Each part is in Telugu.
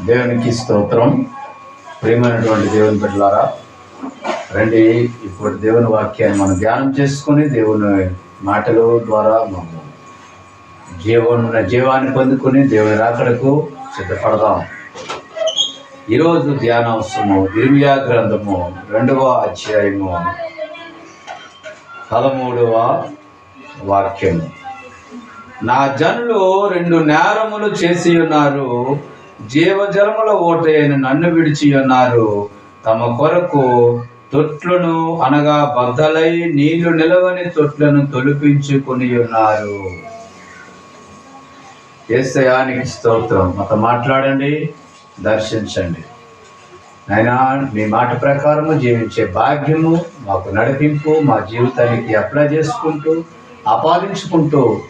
దేవునికి స్తోత్రం. ప్రేమైనటువంటి దేవుని బిడ్డలారా రండి ఇప్పుడు దేవుని వాక్యాన్ని మనం ధ్యానం చేసుకొని దేవుని మాటల ద్వారా మనం జీవన జీవాన్ని పొందుకుని దేవుని రాకడకు సిద్ధపడదాం. ఈరోజు ధ్యానాంశము ఇర్మియా గ్రంథము రెండవ అధ్యాయము పదమూడవ వాక్యము. నా జనులు రెండు నేరములు చేసి ఉన్నారు. జీవజలముల ఓటైన నన్ను విడిచి ఉన్నారు తమ కొరకు తొట్లను అనగా బద్దలై నీళ్ళు నిలవని తొట్లను తొలిపించుకుని ఉన్నారు. ఏసయానికి స్తోత్రం. మాతో మాట్లాడండి దర్శించండి. అయినా మీ మాట ప్రకారము జీవించే భాగ్యము మాకు నడిపింపు మా జీవితానికి అప్లై చేసుకుంటూ ఆపాదించుకుంటూ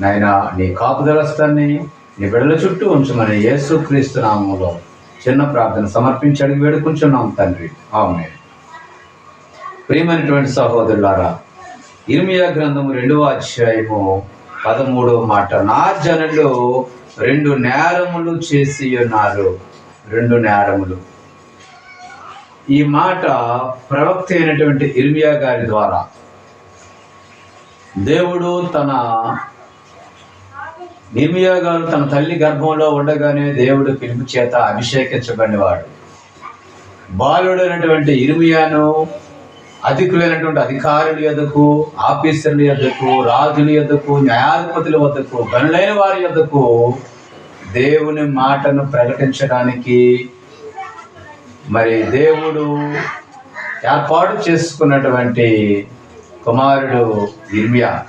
నాయన నీ కాపుదలస్తాన్ని నీ బిడ్డల చుట్టూ ఉంచమని యేసు క్రీస్తు నామంలో చిన్న ప్రార్థన సమర్పించి అడిగి వేడుకుంటున్నాం తండ్రి. ఆమె ప్రియమైనటువంటి సహోదరులారా ఇర్మియా గ్రంథము రెండవ అధ్యాయము పదమూడవ మాట నా జనులు రెండు నేరములు చేసి ఉన్నారు. రెండు నేరములు. ఈ మాట ప్రవక్త అయినటువంటి ఇర్మియా గారి ద్వారా దేవుడు తన ఇర్మియా గారు తన తల్లి గర్భంలో ఉండగానే దేవుడు పిలుపు చేత అభిషేకించబడినవాడు. బాలుడైనటువంటి ఇరుమియాను అధికులైనటువంటి అధికారుల యొద్దకు ఆఫీసర్ల యొద్దకు రాజుల యొద్దకు న్యాయాధిపతుల వద్దకు గనులైన వారి యొద్దకు దేవుని మాటను ప్రకటించడానికి మరి దేవుడు ఏర్పాటు చేసుకున్నటువంటి కుమారుడు ఇర్మియా.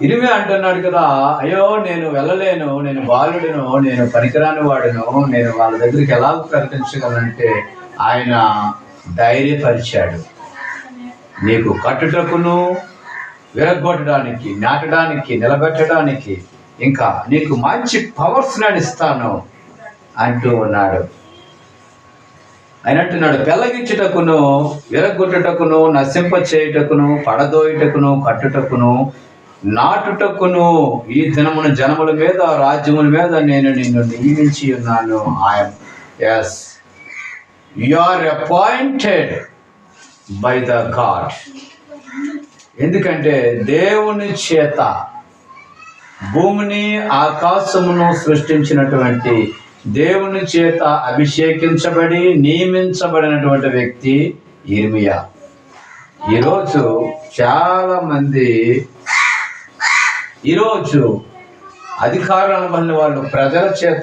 ఇరిమి అంటున్నాడు కదా అయ్యో నేను వెళ్ళలేను నేను బాలుడును నేను పనికిరాని వాడును నేను వాళ్ళ దగ్గరికి ఎలా ప్రకటించగలనంటే ఆయన ధైర్యపరిచాడు. నీకు కట్టుటకును విరగొట్టడానికి నాటడానికి నిలబెట్టడానికి ఇంకా నీకు మంచి పవర్స్ నేను ఇస్తాను అంటూ ఉన్నాడు. ఆయన అంటున్నాడు పెళ్ళగించుటకును విరగొట్టుటకును నశింప చేయుటకును పడదోయుటకును కట్టుటకును నాటుటకును ఈ దినమున జనముల మీద రాజ్యముల మీద నేను నిన్ను నియమించి ఉన్నాను. I'm as you are appointed by the God ఎందుకంటే దేవుని చేత భూమిని ఆకాశమును సృష్టించినటువంటి దేవుని చేత అభిషేకించబడి నియమించబడినటువంటి వ్యక్తి ఇర్మియా ఈరోజు చాలా మంది ఈరోజు అధికారాల వల్ల వాళ్ళు ప్రజల చేత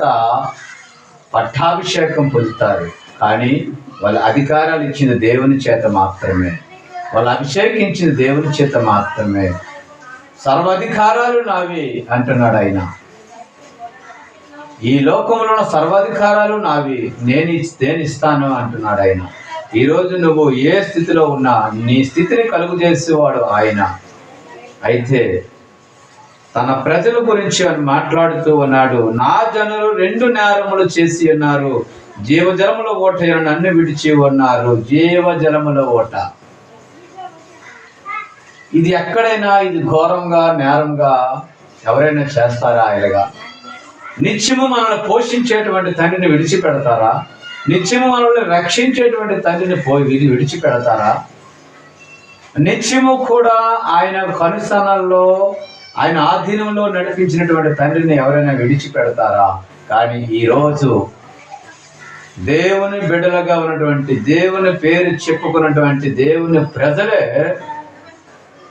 పట్టాభిషేకం పొందుతారు. కానీ వాళ్ళ అధికారాలు ఇచ్చిన దేవుని చేత మాత్రమే. వాళ్ళు అభిషేకించిన దేవుని చేత మాత్రమే. సర్వాధికారాలు నావి అంటున్నాడు ఆయన. ఈ లోకంలో ఉన్న సర్వాధికారాలు నావి. నేను ఇచ్- నేను ఇస్తాను అంటున్నాడు ఆయన. ఈరోజు నువ్వు ఏ స్థితిలో ఉన్నా నీ స్థితిని కలుగు చేసేవాడు ఆయన. అయితే తన ప్రజల గురించి అని మాట్లాడుతూ ఉన్నాడు. నా జనులు రెండు నేరములు చేసి ఉన్నారు. జీవజలముల ఓట నన్ను విడిచి ఉన్నారు. జీవజలముల ఓట. ఇది ఎక్కడైనా ఇది ఘోరంగా నేరంగా ఎవరైనా చేస్తారా ఇలాగా? నిత్యము మనల్ని పోషించేటువంటి తండ్రిని విడిచిపెడతారా? నిత్యము మనల్ని రక్షించేటువంటి తండ్రిని పోయి విధి విడిచిపెడతారా? నిత్యము కూడా ఆయన కనుసనల్లో ఆయన ఆధీనంలో నడిపించినటువంటి తండ్రిని ఎవరైనా విడిచిపెడతారా? కానీ ఈరోజు దేవుని బిడ్డలుగా ఉన్నటువంటి దేవుని పేరు చెప్పుకున్నటువంటి దేవుని ప్రజలే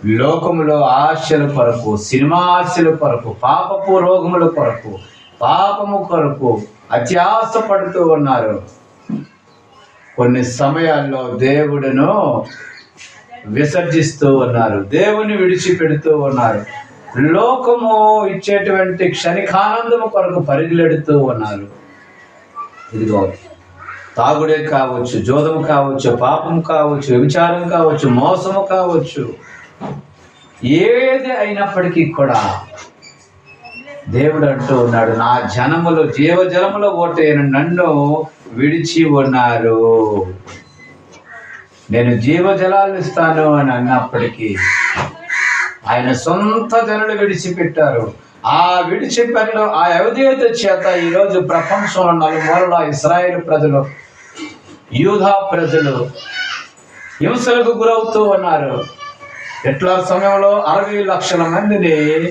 లోకములో ఆశల కొరకు సినిమా ఆశల కొరకు పాపపు రోగముల కొరకు పాపము కొరకు అత్యాస పడుతూ ఉన్నారు. కొన్ని సమయాల్లో దేవుడును విసర్జిస్తూ ఉన్నారు దేవుని విడిచిపెడుతూ ఉన్నారు. లోకము ఇచ్చేటువంటి క్షణికానందము కొరకు పరిగిలెడుతూ ఉన్నారు. ఇదిగో తాగుడే కావచ్చు జోదము కావచ్చు పాపం కావచ్చు వ్యభిచారం కావచ్చు మోసము కావచ్చు ఏది అయినప్పటికీ కూడా దేవుడు అంటూ ఉన్నాడు నా జనములు జీవజలములో ఓటైన నన్ను విడిచి ఉన్నారు. నేను జీవజలాలు ఇస్తాను అని అన్నప్పటికీ ఆయన సొంత జనులు విడిచిపెట్టారు. ఆ విడిచిపెట్టలో ఆ అవిధేయత చేత ఈరోజు ప్రపంచంలో నలుమూలల ఇస్రాయేల్ ప్రజలు యూధా ప్రజలు హింసలకు గురవుతూ ఉన్నారు. ఎట్లా సమయంలో అరవై లక్షల మందిని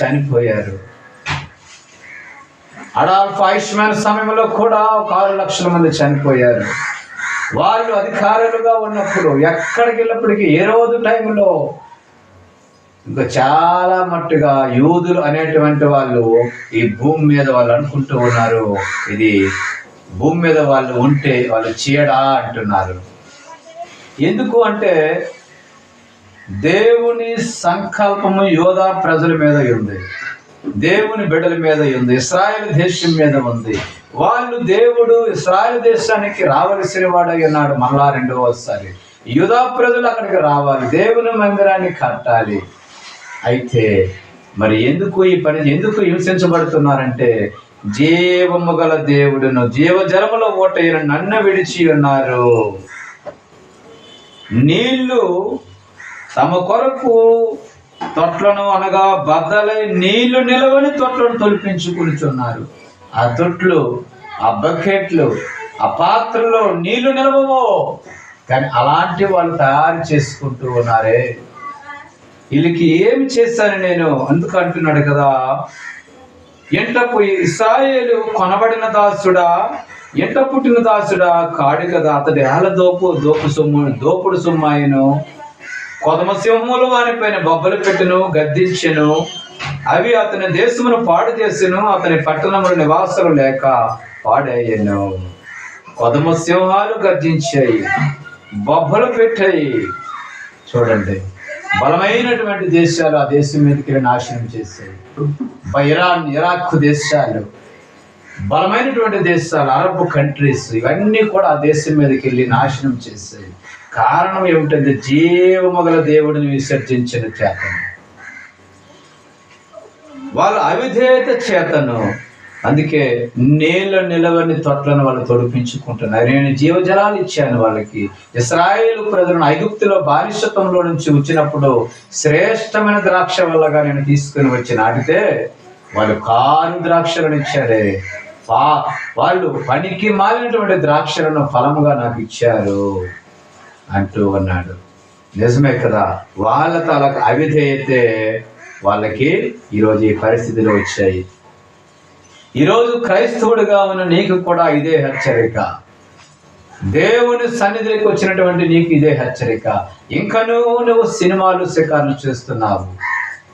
చనిపోయారు. అడాల్ఫ్ ఆయుష్మాన్ సమయంలో కూడా ఒక ఆరు లక్షల మంది చనిపోయారు. వాళ్ళు అధికారులుగా ఉన్నప్పుడు ఎక్కడికి వెళ్ళినప్పటికీ ఏ రోజు టైంలో ఇంకా చాలా మట్టుగా యూదులు అనేటువంటి వాళ్ళు ఈ భూమి మీద వాళ్ళు అనుకుంటూ ఉన్నారు. ఇది భూమి మీద వాళ్ళు ఉంటే వాళ్ళు చీడా అంటున్నారు. ఎందుకు అంటే దేవుని సంకల్పము యోధా ప్రజల మీద ఉంది. దేవుని బిడ్డల మీద ఉంది. ఇస్రాయల్ దేశం మీద ఉంది. వాళ్ళు దేవుడు ఇస్రాయల్ దేశానికి రావలసిన వాడై ఉన్నాడు మళ్ళా రెండవసారి. యూదా ప్రజలు అక్కడికి రావాలి. దేవుని మందిరాన్ని కట్టాలి. అయితే మరి ఎందుకు ఈ పని ఎందుకు హింసించబడుతున్నారంటే జీవము గల దేవుడును జీవజలములో ఓటైన నన్ను విడిచి ఉన్నారు. నీళ్ళు తమ కొరకు తొట్లను అనగా బద్దలై నీళ్ళు నిలవని తొట్లను తొలిపించుకునిచున్నారు ఆ తొట్లు ఆ బకెట్లు ఆ పాత్రలో నీళ్ళు నిలవవో. కానీ అలాంటి వాళ్ళు తయారు చేసుకుంటూ ఉన్నారే. వీళ్ళకి ఏమి చేశాను నేను? అందుకు అంటున్నాడు కదా. ఎంటపు ఇస్రాయేలు కొనబడిన దాసుడా ఎంట పుట్టిన దాసుడా కాడు కదా. అతడు ఏళ్ళ దోపు దోపు సొమ్ము దోపుడు సొమ్మాయను కొదమ సింహములు వానిపైన బొబ్బలు పెట్టును గద్దించెను. అవి అతని దేశమును పాడు చేసెను అతని పట్టణములు నివాసాలు లేక పాడయ్యను. కొదమ సింహాలు గర్జించాయి బొబ్బలు పెట్టాయి. చూడండి. బలమైనటువంటి దేశాలు ఆ దేశం మీదకి నాశనం చేశాయి. ఇరాన్ ఇరాక్ దేశాలు బలమైనటువంటి దేశాలు అరబ్ కంట్రీస్ ఇవన్నీ కూడా ఆ దేశం మీదకి వెళ్ళి నాశనం చేశాయి. కారణం ఏమిటంటే జీవమగల దేవుడిని విసర్జించిన చేతను. వాళ్ళ అవిధేయత చేతను. అందుకే నేల నిలవని తొట్లను వాళ్ళు తొడిపించుకుంటున్నారు. నేను జీవజలాలు ఇచ్చాను వాళ్ళకి. ఇస్రాయేలు ప్రజలను ఐగుప్తులో బానిసత్వంలో నుంచి వచ్చినప్పుడు శ్రేష్టమైన ద్రాక్ష వల్లగా నేను తీసుకుని వచ్చి నాటితే వాళ్ళు కారు ద్రాక్షలను ఇచ్చారే. పా వాళ్ళు పనికి మాలినటువంటి ద్రాక్షలను ఫలముగా నాకు ఇచ్చారు అంటూ అన్నాడు నిజమే కదా వాళ్ళ తలకు అవిధేయతే వాళ్ళకి ఈరోజు ఈ పరిస్థితులు వచ్చాయి. ఈరోజు క్రైస్తవుడిగా ఉన్న నీకు కూడా ఇదే హెచ్చరిక. దేవుని సన్నిధికి వచ్చినటువంటి నీకు ఇదే హెచ్చరిక. ఇంకనూ నువ్వు సినిమాలు శికారులు చేస్తున్నావు.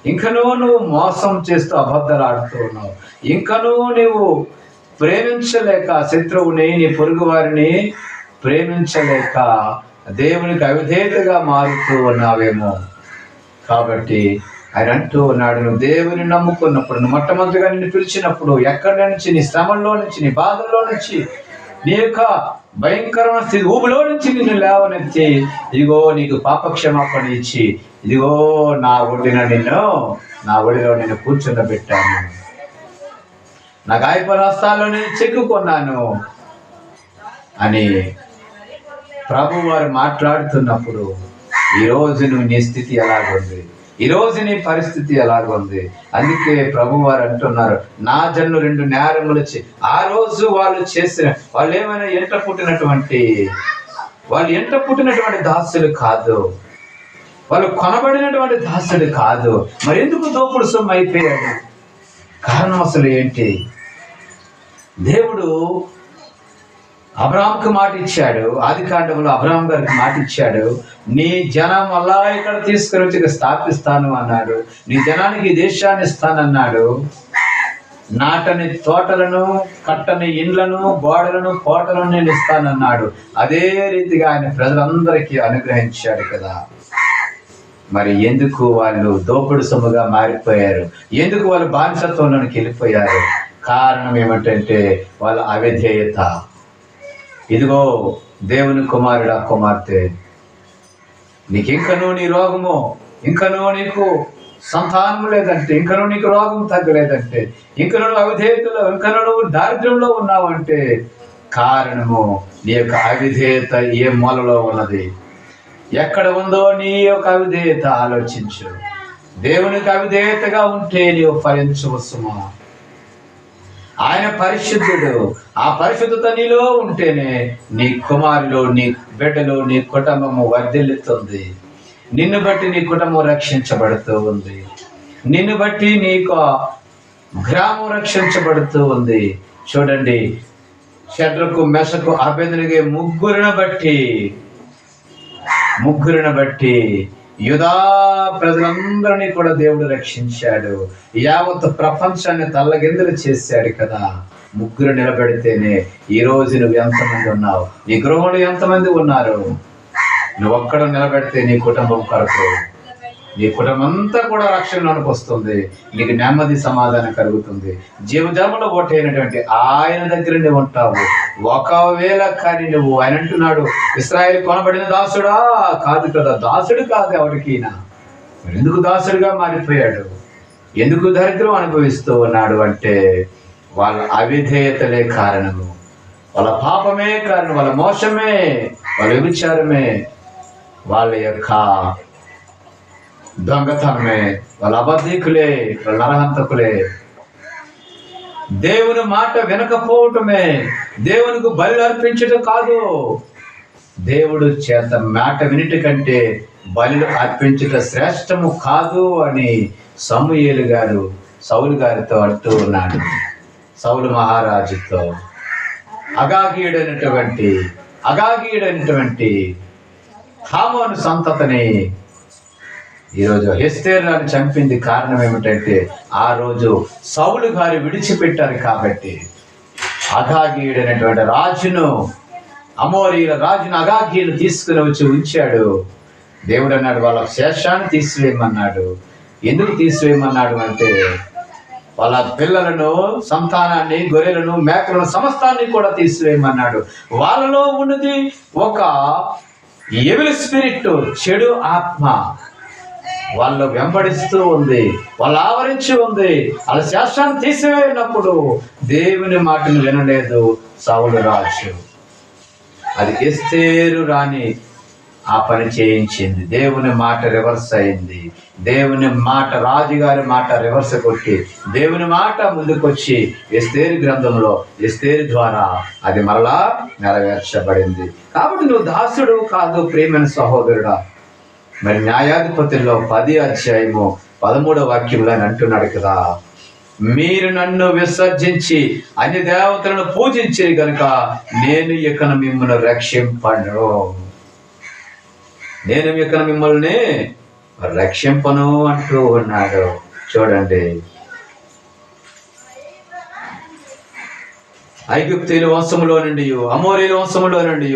ఇంకనూ నువ్వు మోసం చేస్తూ అబద్ధాలు ఆడుతూ ఉన్నావు. ఇంకనూ నువ్వు ప్రేమించలేక శత్రువుని నీ పొరుగు వారిని ప్రేమించలేక దేవునికి అవిధేతగా మారుతూ ఉన్నావేమో. కాబట్టి ఆయన అంటూ ఉన్నాడు నువ్వు దేవుని నమ్ముకున్నప్పుడు నువ్వు మొట్టమొదటిగా నిన్ను పిలిచినప్పుడు ఎక్కడి నుంచి నీ శ్రమంలో నుంచి నీ బాధల్లో నుంచి నీ యొక్క భయంకరమైన స్థితి ఊబిలో నుంచి నిన్ను లేవనెత్తి ఇదిగో నీకు పాపక్షమాపణ ఇచ్చి ఇదిగో నా ఒడిన నిన్ను నా ఒడిలో నేను కూర్చుండబెట్టాను నా గాయపరాస్తాల్లో నేను చెక్కుకున్నాను అని ప్రభు వారు మాట్లాడుతున్నప్పుడు ఈరోజు నువ్వు నీ స్థితి ఎలాగుంది? ఈరోజు నీ పరిస్థితి ఎలాగుంది అందుకే ప్రభు వారు అంటున్నారు నా జన్ను రెండు నేరములు వచ్చి ఆ రోజు వాళ్ళు చేసిన వాళ్ళు ఏమైనా ఎంట పుట్టినటువంటి వాళ్ళు ఎంట పుట్టినటువంటి దాసులు కాదు. వాళ్ళు కొనబడినటువంటి దాసుడు కాదు. మరి ఎందుకు దోపుడు సొమ్ము అయిపోయాడు? కారణం అసలు ఏంటి? దేవుడు అబ్రామ్కి మాట ఇచ్చాడు. ఆది కాండంలో అబ్రామ్ గారికి మాట ఇచ్చాడు. నీ జనం అలా ఇక్కడ తీసుకుని వచ్చి స్థాపిస్తాను అన్నాడు. నీ జనానికి దేశాన్ని ఇస్తానన్నాడు. నాటని తోటలను కట్టని ఇండ్లను గోడలను కోటలను నేను ఇస్తానన్నాడు. అదే రీతిగా ఆయన ప్రజలందరికీ అనుగ్రహించాడు కదా. మరి ఎందుకు వాళ్ళు దోపుడు సొమ్ముగా మారిపోయారు? ఎందుకు వాళ్ళు బానిసత్వంలోనికి వెళ్ళిపోయారు? కారణం ఏమిటంటే వాళ్ళ అవిధేయత. ఇదిగో దేవుని కుమారుడా కుమార్తె. నీకింకనూ నీ రోగము ఇంకనూ నీకు సంతానం లేదంటే ఇంకనూ నీకు రోగం తగ్గలేదంటే ఇంకనూ నువ్వు అవిధేయతలో ఇంకనూ నువ్వు దారిద్ర్యంలో ఉన్నావంటే కారణము నీ యొక్క అవిధేయత ఏ మూలలో ఉన్నది? ఎక్కడ ఉందో నీ యొక్క అవిధేయత ఆలోచించు. దేవునికి అవిధేయతగా ఉంటే నీవు ఫలించవచ్చుమా? ఆయన పరిశుద్ధుడు. ఆ పరిశుద్ధత నీలో ఉంటేనే నీ కుమారులు నీ బిడ్డలు నీ కుటుంబము వర్ధిల్లుతుంది. నిన్ను బట్టి నీ కుటుంబం రక్షించబడుతూ ఉంది. నిన్ను బట్టి నీకు గ్రామం రక్షించబడుతూ ఉంది. చూడండి షడ్రకు మెసకు అభ్యర్థునికి ముగ్గురిని బట్టి ముగ్గురిన బట్టి యుధా ప్రజలందరినీ కూడా దేవుడు రక్షించాడు. యావత్ ప్రపంచాన్ని తల్లగిందులు చేశాడు కదా. ముగ్గురు నిలబెడితేనే ఈ రోజు నువ్వు ఎంతమంది ఉన్నావు? నీ గృహంలో ఎంతమంది ఉన్నారు? నువ్వు ఒక్కడ నిలబెడితే నీ కుటుంబం కొరకు నీ కుటుంబంతా కూడా రక్షణలోనికి వస్తుంది నీకు నెమ్మది సమాధానం కలుగుతుంది. జీవజాములో ఓటైనటువంటి ఆయన దగ్గర నువ్వు ఉంటావు. ఒకవేళ కానీ నువ్వు ఆయన అంటున్నాడు ఇస్రాయల్ కొనబడిన దాసుడా? కాదు కదా దాసుడు కాదు ఎవరికైనా ఎందుకు దాసుడుగా మారిపోయాడు? ఎందుకు దరిద్రం అనుభవిస్తూ ఉన్నాడు అంటే వాళ్ళ అవిధేయతలే కారణము. వాళ్ళ పాపమే కారణం వాళ్ళ మోసమే వాళ్ళ విచారమే వాళ్ళ యొక్క దొంగతనమే వాళ్ళ అబద్ధికులే వాళ్ళ నరహంతకులే. దేవుని మాట వినకపోవటమే దేవునికి బలి అర్పించడం కాదు. దేవుడు చేత మాట వినిటి కంటే బలి అర్పించట శ్రేష్టము కాదు అని సమూయేలు గారు సౌలు గారితో అంటూ ఉన్నాడు. సౌలు మహారాజుతో అగాగీయుడైనటువంటి అగాగీయుడైనటువంటి హామోను సంతతిని ఈరోజు హెస్తేర్లను చంపింది కారణం ఏమిటంటే ఆ రోజు సౌలు గారు విడిచిపెట్టారు కాబట్టి అగాగీయుడైనటువంటి రాజును అమోరీల రాజును అగాగీయులు తీసుకుని వచ్చి ఉంచాడు. దేవుడు అన్నాడు వాళ్ళ శేషాన్ని తీసివేయమన్నాడు. ఎందుకు తీసివేయమన్నాడు అంటే వాళ్ళ పిల్లలను సంతానాన్ని గొర్రెలను మేకలను సమస్తాన్ని కూడా తీసివేయమన్నాడు. వాళ్ళలో ఉన్నది ఒక ఎవిల్ స్పిరిట్ చెడు ఆత్మ. వాళ్ళు వెంబడిస్తూ ఉంది. వాళ్ళు ఆవరించి ఉంది. వాళ్ళ శాస్త్రాన్ని తీసివేయనప్పుడు దేవుని మాటను వినలేదు సౌలు రాజు. అది ఎస్తేరు రాని ఆ పని చేయించింది. దేవుని మాట రివర్స్ అయింది. దేవుని మాట రాజుగారి మాట రివర్స్ కొట్టి దేవుని మాట ముందుకొచ్చి ఎస్తేరు గ్రంథంలో ఎస్తేరు ద్వారా అది మరలా నెరవేర్చబడింది. కాబట్టి నువ్వు దాసుడు కాదు ప్రేమైన సహోదరుడా. మరి న్యాయాధిపతుల్లో పది అధ్యాయము పదమూడవ వాక్యంలో అని అంటున్నాడు కదా మీరు నన్ను విసర్జించి అన్ని దేవతలను పూజించి గనుక నేను ఇకన మిమ్మల్ని రక్షింపను. నేను ఇకన మిమ్మల్ని రక్షింపను అంటూ ఉన్నాడు. చూడండి ఐగుప్తీల వంశములో నుండి అమోరీల వంశములో నుండి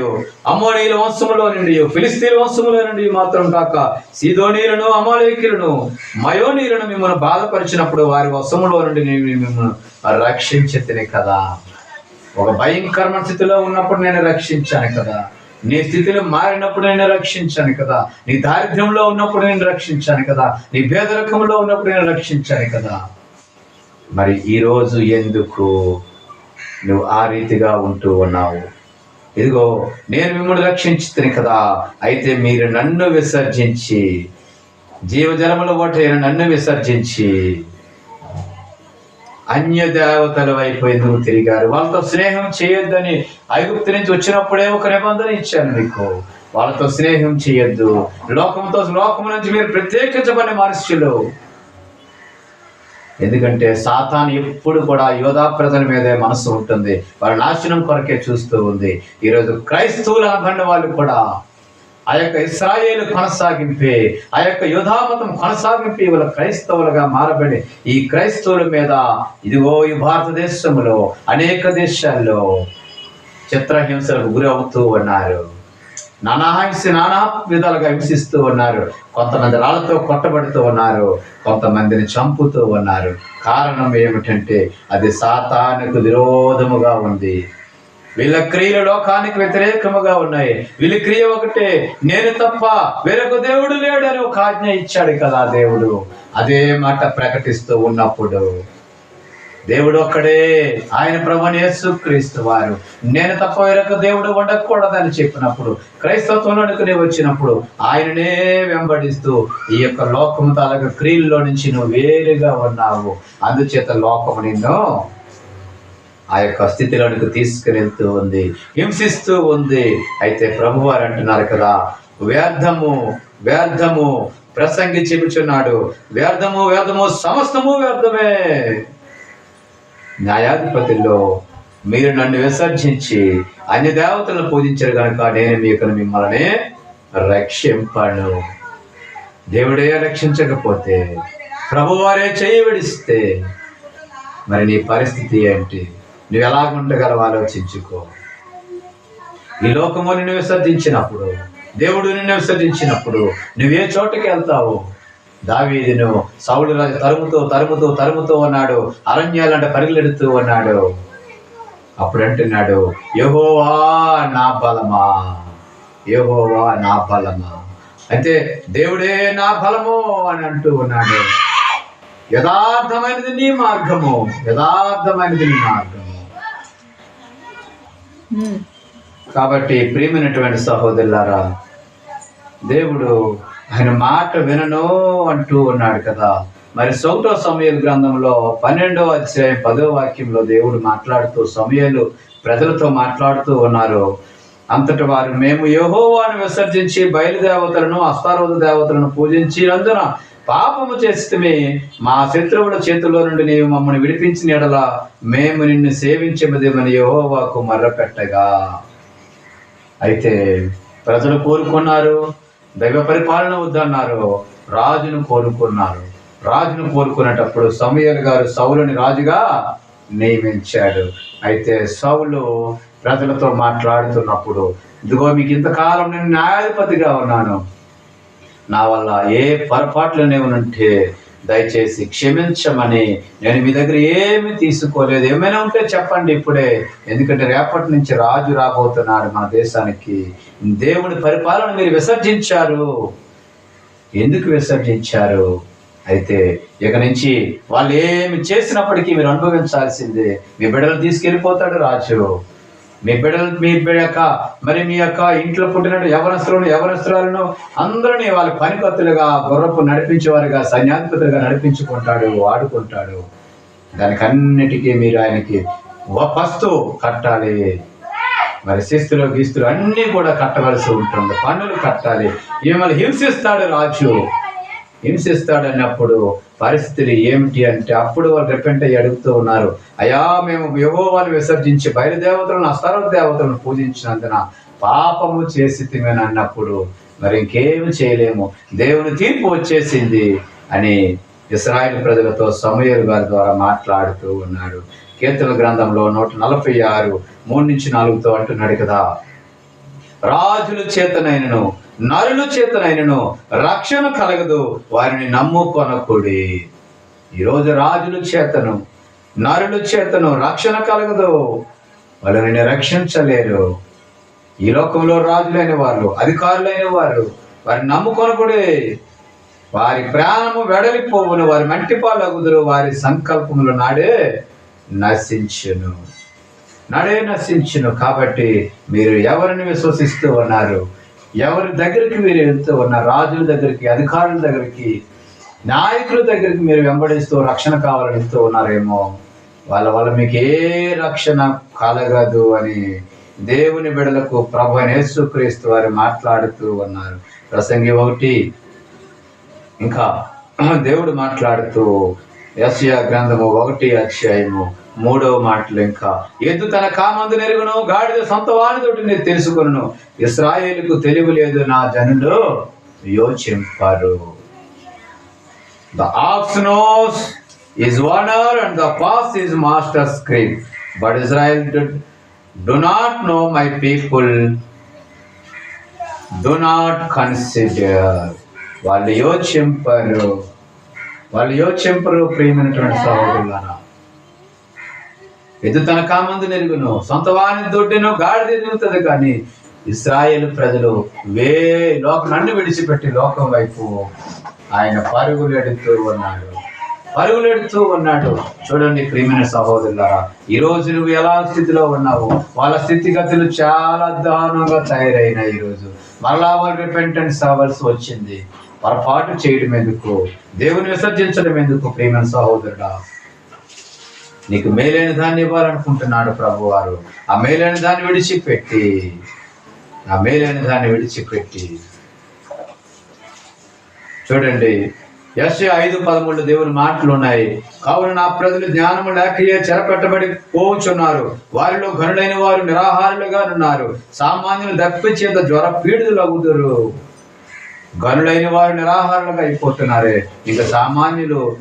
అమోనీల వంశములో నుండి ఫిలిస్తీన్ వంశములో నుండి మాత్రం కాక సీదోనీలను అమాలేకులను మయోనీలను మిమ్మల్ని బాధపరిచినప్పుడు వారి వంశములో నుండి నేను మిమ్మల్ని రక్షించితిని కదా. ఒక భయంకరమైన స్థితిలో ఉన్నప్పుడు నేను రక్షించాను కదా. నీ స్థితిలో మారినప్పుడు నేను రక్షించాను కదా. నీ దారిద్ర్యంలో ఉన్నప్పుడు నేను రక్షించాను కదా. నీ పేదరికంలో ఉన్నప్పుడు నేను రక్షించాను కదా. మరి ఈరోజు ఎందుకు నువ్వు ఆ రీతిగా ఉంటూ ఉన్నావు. ఇదిగో నేను మిమ్మల్ని రక్షించుతాను కదా. అయితే మీరు నన్ను విసర్జించి జీవజలముల ఓటైన నన్ను విసర్జించి అన్య దేవతల వైపు ఎందుకు తిరిగారు. వాళ్ళతో స్నేహం చేయొద్దని ఐగుప్తు నుంచి వచ్చినప్పుడే ఒక నిబంధన ఇచ్చాను మీకు. వాళ్ళతో స్నేహం చేయొద్దు. లోకంతో లోకం నుంచి మీరు ప్రత్యేకించబడిన మనుషులు ఎందుకంటే సాతాన్ ఎప్పుడు కూడా యోధా ప్రజల మీదే మనసు ఉంటుంది. వాళ్ళ నాశనం కొరకే చూస్తూ ఉంది. ఈరోజు క్రైస్తవులు అనబడిన వాళ్ళు కూడా ఆ యొక్క ఇస్రాయేలు కొనసాగింపే ఆ యొక్క యోధామతం కొనసాగింపే వాళ్ళ క్రైస్తవులుగా మారబడి ఈ క్రైస్తవుల మీద ఇదిగో ఈ భారతదేశంలో అనేక దేశాల్లో చిత్రహింసలకు గురి అవుతూ ఉన్నారు. నానా హింస నానా విధాలుగా హింసిస్తూ ఉన్నారు. కొంతమంది రాళ్ళతో కొట్టబడుతూ ఉన్నారు. కొంతమందిని చంపుతూ ఉన్నారు. కారణం ఏమిటంటే అది సాతానికి విరోధముగా ఉంది. వీళ్ళ క్రియలు లోకానికి వ్యతిరేకముగా ఉన్నాయి. వీళ్ళ క్రియ ఒకటే నేను తప్ప వేరొక దేవుడు లేడని ఒక ఆజ్ఞ ఇచ్చాడు కదా దేవుడు. అదే మాట ప్రకటిస్తూ ఉన్నప్పుడు దేవుడు ఒక్కడే ఆయన ప్రభుని క్రీస్తు వారు. నేను తప్ప వేరొక దేవుడు ఉండకూడదని చెప్పినప్పుడు క్రైస్తవంలోనికి నీవు వచ్చినప్పుడు ఆయననే వెంబడిస్తూ ఈ యొక్క లోకం తాలూకు క్రియల్లో నుంచి నువ్వు వేరుగా ఉన్నావు. అందుచేత లోకము నిన్ను ఆ యొక్క స్థితిలోనికి తీసుకువెళ్తూ ఉంది. హింసిస్తూ ఉంది. అయితే ప్రభువారు అంటున్నారు కదా వ్యర్థము వ్యర్థము ప్రసంగి చెబుచున్నాడు. వ్యర్థము వ్యర్థము సమస్తము వ్యర్థమే. న్యాయాధిపతుల్లో మీరు నన్ను విసర్జించి అన్య దేవతలను పూజించారు కనుక నేను మీకు మిమ్మల్ని రక్షింపను. దేవుడే రక్షించకపోతే ప్రభువారే చేయి విడిస్తే మరి నీ పరిస్థితి ఏంటి? నువ్వు ఎలాగుండగలవు ఆలోచించుకో. ఈ లోకము నిన్ను విసర్జించినప్పుడు దేవుడు నిన్ను విసర్జించినప్పుడు నువ్వే చోటుకి వెళ్తావు దావీదును సౌలు రాజు తరుముతూ తరుముతూ తరుముతూ ఉన్నాడు. అరణ్యాలంటే పరిగెడుతూ ఉన్నాడు. అప్పుడు అంటున్నాడు యహోవా నా బలమా? యహోవా నా బలమా? అయితే దేవుడే నా బలము అని అంటూ ఉన్నాడు. యథార్థమైనది నీ మార్గము యథార్థమైనది నీ మార్గము. కాబట్టి ప్రియమైనటువంటి సహోదరులారా దేవుడు ఆయన మాట వినను అంటూ ఉన్నాడు కదా. మరి సౌటో సమయలు గ్రంథంలో పన్నెండో అధ్యాయం పదో వాక్యంలో దేవుడు మాట్లాడుతూ సమయాలు ప్రజలతో మాట్లాడుతూ ఉన్నారు. అంతటి వారు మేము యహోవాను విసర్జించి బయలుదేవతలను అస్తారోధ దేవతలను పూజించినందున పాపము చేస్తే మా శత్రువుల చేతిలో నుండి నీవు మమ్మల్ని విడిపించిన ఎడల మేము నిన్ను సేవించమదేమని యహోవాకు మర్రపెట్టగా అయితే ప్రజలు కోరుకున్నారు దైవ పరిపాలన వద్దన్నారు. రాజును కోరుకున్నారు. రాజును కోరుకునేటప్పుడు సమయల్ గారు సౌలుని రాజుగా నియమించాడు. అయితే సౌలు ప్రజలతో మాట్లాడుతున్నప్పుడు ఇదిగో మీకు ఇంతకాలం నేను న్యాయాధిపతిగా ఉన్నాను. నా వల్ల ఏ పొరపాట్లు ఉంటే దయచేసి క్షమించమని నేను మీ దగ్గర ఏమి తీసుకోలేదు. ఏమైనా ఉంటే చెప్పండి ఇప్పుడే. ఎందుకంటే రేపటి నుంచి రాజు రాబోతున్నాడు మన దేశానికి. దేవుని పరిపాలన మీరు విసర్జించారు. ఎందుకు విసర్జించారు? అయితే ఇక నుంచి వాళ్ళు ఏమి చేసినప్పటికీ మీరు అనుభవించాల్సిందే. మీ బిడ్డలు తీసుకెళ్ళిపోతాడు రాజు. మీ బిడ్డలు మీ బిడక యొక్క మరి మీ యొక్క ఇంట్లో పుట్టినట్టు యవనస్తులను యవనస్తురాలను అందరినీ వాళ్ళ పనికత్తులుగా గుర్రపు నడిపించేవారుగా సైన్యాధిపతులుగా నడిపించుకుంటాడు వాడుకుంటాడు. దానికన్నిటికీ మీరు ఆయనకి వస్తు కట్టాలి. మరి శిస్తులు గీస్తులు అన్నీ కూడా కట్టవలసి ఉంటుంది. పన్నులు కట్టాలి. మిమ్మల్ని హింసిస్తాడు రాజు. హింసిస్తాడు అన్నప్పుడు పరిస్థితులు ఏమిటి అంటే అప్పుడు వాళ్ళు రిపెంట్ అయ్యి అడుగుతూ ఉన్నారు అయా మేము యహోవాను విసర్జించి బయలుదేవతలను అస్తార దేవతలను పూజించినందున పాపము చేసి తిమని అన్నప్పుడు మరి ఇంకేమి చేయలేము దేవుని తీర్పు వచ్చేసింది అని ఇస్రాయేల్ ప్రజలతో సమయలు గారి ద్వారా మాట్లాడుతూ ఉన్నాడు. కీర్తన గ్రంథంలో నూట నలభై ఆరు మూడు నుంచి నాలుగుతో అంటున్నాడు కదా రాజుల చేతనైనను నరుల చేతనైనను రక్షణ కలగదు వారిని నమ్ముకొనకుడి. ఈరోజు రాజుల చేతను నరుల చేతను రక్షణ కలగదు వాళ్ళని రక్షించలేరు ఈ లోకంలో రాజులైన వారు అధికారులైన వారు వారిని నమ్ముకొనకుడే. వారి ప్రాణము వెడలిపోవును వారి మంటిపాలగుదురు వారి సంకల్పములు నాడే నశించును. నడే నశించును కాబట్టి మీరు ఎవరిని విశ్వసిస్తూ ఉన్నారు? ఎవరి దగ్గరికి మీరు వెళ్తూ ఉన్నారు? రాజుల దగ్గరికి అధికారుల దగ్గరికి నాయకుల దగ్గరికి మీరు వెంబడిస్తూ రక్షణ కావాలని వెళ్తూ ఉన్నారేమో? వాళ్ళ వల్ల మీకు ఏ రక్షణ కలగదు అని దేవుని బిడలకు ప్రభు అయిన యేసుక్రీస్తు వారు మాట్లాడుతూ ఉన్నారు. ప్రసంగి ఒకటి. ఇంకా దేవుడు మాట్లాడుతూ యశయా గ్రంథము ఒకటి అధ్యాయము మూడవ మాటలు ఇంకా. ఎద్దు తన కామందు నెరుగును గాడిద సొంత వాడితోటి నేను తెలుసుకును ఇస్రాయేల్కు తెలివి లేదు నా జనులు యోచింపారు. The ox knows his owner and the pass his master screen but Israel do not know my people do not consider వాళ్ళు యోచింపరు. వాళ్ళు యోచింపరు ప్రియమైనటువంటి సహోదరులారా. ఎదు తన కామందు నెరుగును సొంత వాని దొడ్డెను గాడిద ఎదుగుతుంది కానీ ఇస్రాయేల్ ప్రజలు వే లోక నన్ను విడిచిపెట్టి లోకం వైపు ఆయన పరుగులు ఎడుతూ ఉన్నాడు. పరుగులెడుతూ ఉన్నాడు. చూడండి ప్రియమైన సహోదరులారా ఈ రోజు నువ్వు ఎలా స్థితిలో ఉన్నావు? వాళ్ళ స్థితిగతులు చాలా దారుణంగా తయారైనాయి ఈ రోజు. మరలా వాళ్ళు రిపెంటెన్స్ అవ్వాల్సి వచ్చింది. పొరపాటు చేయడం ఎందుకు? దేవుని విసర్జించడం ఎందుకు ప్రియమైన సహోదరుడా? నీకు మేలైన దాన్ని ఇవ్వాలనుకుంటున్నాడు ప్రభు వారు ఆ మేలైన దాన్ని విడిచిపెట్టి ఆ మేలైన దాన్ని విడిచిపెట్టి. చూడండి యశ ఐదు పదమూడు దేవుని మాటలు ఉన్నాయి. కావున నా ప్రజలు జ్ఞానము లేకయే చెరపెట్టబడి పోవచ్చున్నారు వారిలో గనులైన వారు నిరాహారులుగా ఉన్నారు. సామాన్యులు దప్పి జ్వర పీడితులు అవుతురు గనులైన వారు నిరాహారులుగా అయిపోతున్నారే. ఇంకా సామాన్యులు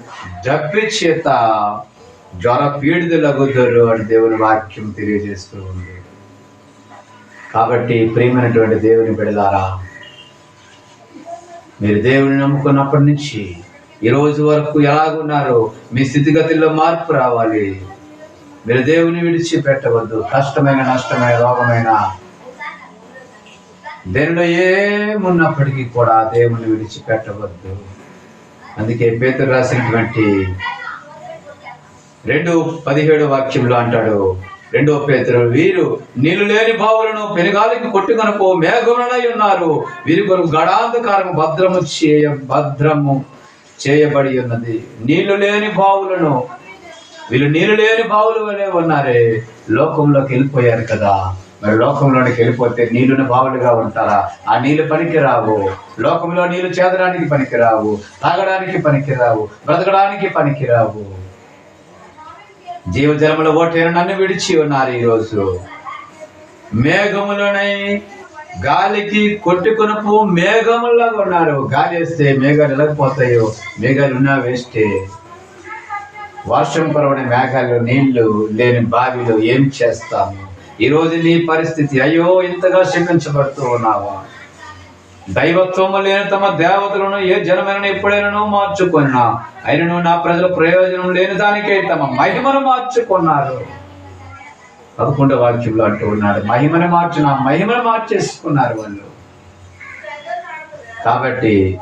దప్పి చేత జ్వర పీడితులు అగుతారు అని దేవుని వాక్యం తెలియజేస్తూ ఉంది. కాబట్టి ప్రియమైనటువంటి దేవుని బిడలారా మీరు దేవుని నమ్ముకున్నప్పటి నుంచి ఈ రోజు వరకు ఎలాగున్నారో మీ స్థితిగతుల్లో మార్పు రావాలి. మీరు దేవుని విడిచిపెట్టవద్దు. కష్టమైన నష్టమైన రోగమైన దేనిలో ఏమున్నప్పటికీ కూడా దేవుని విడిచిపెట్టవద్దు. అందుకే పేతురు రాసినటువంటి రెండు పదిహేడు వాక్యంలో అంటాడు. రెండో పేతురు వీరు నీళ్ళు లేని బావులను పెనుగాలికి కొట్టుకొనపో మేఘములనై ఉన్నారు. వీరి కొరకు గడాంధకారము భద్రము చేయ భద్రము చేయబడి ఉన్నది. నీళ్ళు లేని బావులను వీళ్ళు నీళ్ళు లేని బావులు వలె ఉన్నారే. లోకంలోకి వెళ్ళిపోయారు కదా. మరి లోకంలోనికి వెళ్ళిపోతే నీళ్ళుని బావులుగా ఉంటారా? ఆ నీళ్ళు పనికిరావు. లోకంలో నీళ్ళు చేదడానికి పనికిరావు. తాగడానికి పనికిరావు. బ్రతకడానికి పనికిరావు. జీవజలముల ఓటైన నన్ను విడిచి ఉన్నారు ఈరోజు మేఘములనై గాలికి కొట్టుకొనుపు మేఘములాగా ఉన్నారు. గాలి వేస్తే మేఘాలు ఎలాగపోతాయో మేఘాలు ఉన్నా వేస్తే. వర్షం పరవని మేఘాలు నీళ్ళు లేని బావిలో ఏం చేస్తాము? ఈ నీ పరిస్థితి అయ్యో ఇంతగా శిక్షించబడుతూ ఉన్నావా? దైవత్వము లేని తమ దేవతలను ఏ జనమైన ఎప్పుడైనా మార్చుకున్నా అయినను నా ప్రజల ప్రయోజనం లేని దానికే తమ మహిమను మార్చుకున్నారు. పదకొండో వాక్యంలో అంటూ ఉన్నాడు మహిమను మార్చు నా మహిమను మార్చేసుకున్నారు వాళ్ళు. కాబట్టి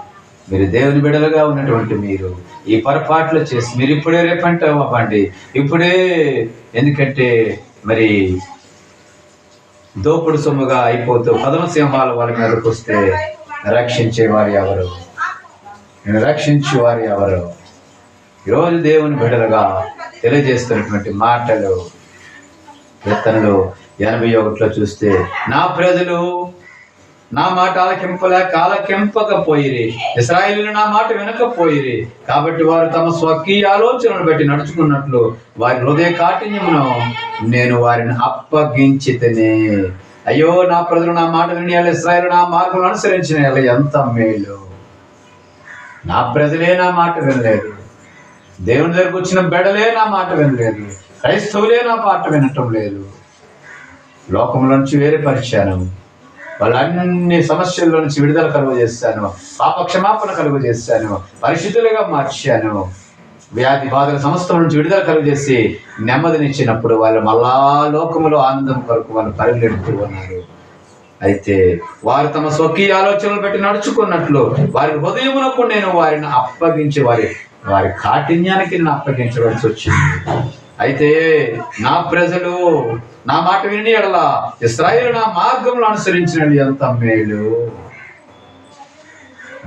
మీరు దేవుని బిడలుగా ఉన్నటువంటి మీరు ఈ పొరపాట్లు చేసి మీరు ఇప్పుడే రేపంట అవ్వండి. ఇప్పుడే ఎందుకంటే మరి దోపుడు సొమ్ముగా అయిపోతూ కథమ వాళ్ళ మీదకి వస్తే రక్షించే వారు ఎవరు? నేను రక్షించే వారు ఎవరు? ఈరోజు దేవుని బిడలుగా తెలియజేస్తున్నటువంటి మాటలు కీర్తనలు ఎనభై ఒకటిలో చూస్తే నా ప్రజలు నా మాట ఆలకింపలేక ఆలకింపకపోయిరి ఇస్రాయిలు నా మాట వినకపోయిరి కాబట్టి వారు తమ స్వకీయ ఆలోచనను బట్టి నడుచుకున్నట్లు వారి హృదయ కాఠిన్యమును నేను వారిని అప్పగించితేనే. అయ్యో నా ప్రజలు నా మాట వినియాలి ఇస్రాయిలు నా మార్గం అనుసరించిన ఎంత మేలు. నా ప్రజలే నా మాట వినలేదు. దేవుని దగ్గరకు వచ్చిన బెడలే నా మాట వినలేదు. క్రైస్తవులే నా మాట వినటం లేదు. లోకంలో నుంచి వేరుపరిచాను వాళ్ళన్ని సమస్యల్లో నుంచి విడుదల కలుగు చేశాను పాప క్షమాపణ కలుగు చేశాను పరిశుద్ధులుగా మార్చాను. వ్యాధి బాధల సమస్తం నుంచి విడుదల కలుగు నెమ్మదినిచ్చినప్పుడు వాళ్ళు మళ్ళా లోకములో ఆనందం కొరకు వాళ్ళు పరిగెడుతూ ఉన్నారు. అయితే వారు తమ స్వకీయ ఆలోచనలు పెట్టి నడుచుకున్నట్లు వారి హృదయమునకు నేను వారిని అప్పగించి వారి వారి కాఠిన్యానికి నేను అప్పగించవలసి వచ్చింది. అయితే నా ప్రజలు నా మాట విని ఎడలా ఇస్రాయిల్ నా మార్గంలో అనుసరించిన ఎంత మేలు.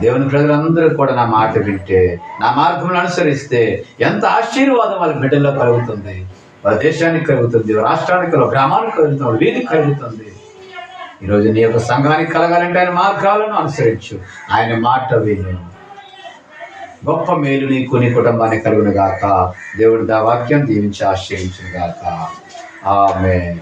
దేవుని ప్రజలందరూ కూడా నా మాట వింటే నా మార్గంలో అనుసరిస్తే ఎంత ఆశీర్వాదం వాళ్ళ బిడ్డల్లో కలుగుతుంది. వాళ్ళ దేశానికి కలుగుతుంది రాష్ట్రానికి గ్రామానికి కలుగుతుంది వీధికి కలుగుతుంది. ఈరోజు నీ యొక్క సంఘానికి కలగాలంటే ఆయన మార్గాలను అనుసరించు. ఆయన మాట విను. గొప్ప మేలు నీకు నీ కుటుంబానికి కలుగును గాక. దేవుడి దా వాక్యం దీవించి ఆశ్రయించును గాక. ఆమె